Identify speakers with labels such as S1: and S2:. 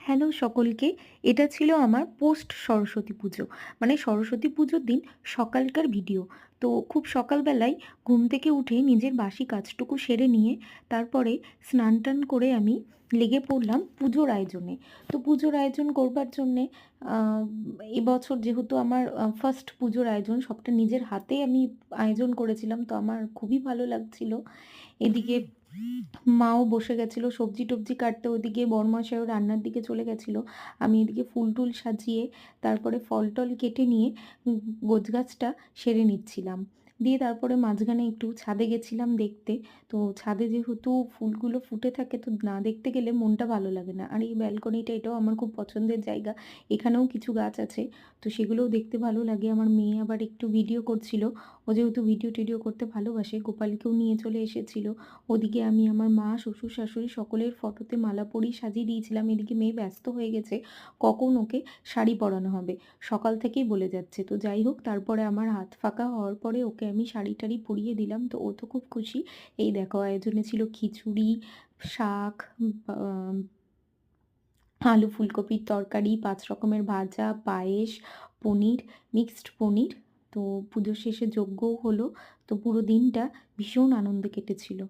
S1: Hello সকলকে, এটা ছিল আমার পোস্ট সরস্বতী পুজো। মানে সরস্বতী পুজোর দিন সকালকার ভিডিও। তো খুব সকালবেলায় ঘুম থেকে উঠে নিজের বাসি কাজটুকু সেরে নিয়ে তারপরে স্নান টান করে আমি লেগে পড়লাম পুজোর আয়োজনে। তো পুজোর আয়োজন করবার জন্যে এবছর যেহেতু আমার ফার্স্ট পুজোর আয়োজন সবটা নিজের হাতে আমি আয়োজন করেছিলাম, তো আমার খুবই ভালো লাগছিল। এদিকে মাও বসে গেছিল, সবজি টবজি কাটতে ওদিকে বড়মশাইও রান্নার দিকে চলে গেছিল। আমি এদিকে ফুল টুল সাজিয়ে, তারপরে ফল টল কেটে নিয়ে গোছ গাছটা সেরে নিচ্ছিলাম। দিয়ে তারপরে মাঝখানে একটু ছাদে গেছিলাম দেখতে। তো ছাদে যেহেতু ফুলগুলো ফুটে থাকে, তো না দেখতে গেলে মনটা ভালো লাগে না। আর এই ব্যালকনিটা এটাও আমার খুব পছন্দের জায়গা। এখানেও কিছু গাছ আছে, তো সেগুলোও দেখতে ভালো লাগে। আমার মেয়ে আবার একটু ভিডিও করছিল। ও যেহেতু ভিডিও টিডিও করতে ভালোবাসে, গোপালকেও নিয়ে চলে এসেছিল। ওদিকে আমি আমার মা, শ্বশুর শাশুড়ি সকলের ফটোতে মালা পরি সাজিয়ে দিয়েছিলাম। এদিকে মেয়ে ব্যস্ত হয়ে গেছে, কখন ওকে শাড়ি পরানো হবে? সকাল থেকেই বলে যাচ্ছে। তো যাই হোক, তারপরে আমার হাত ফাঁকা হওয়ার পরে ওকে আমি শাড়ি টাড়ি পরিয়ে দিলাম, তো ও তো খুব খুশি। এই দেখো, আয়োজনে ছিল খিচুড়ি, শাক আলু ফুলকপির তরকারি, পাঁচ রকমের ভাজা, পায়েস, পনির মিক্সড পনির। তো পুজো শেষে যজ্ঞও হলো, তো পুরো দিনটা ভীষণ আনন্দে কেটেছিল।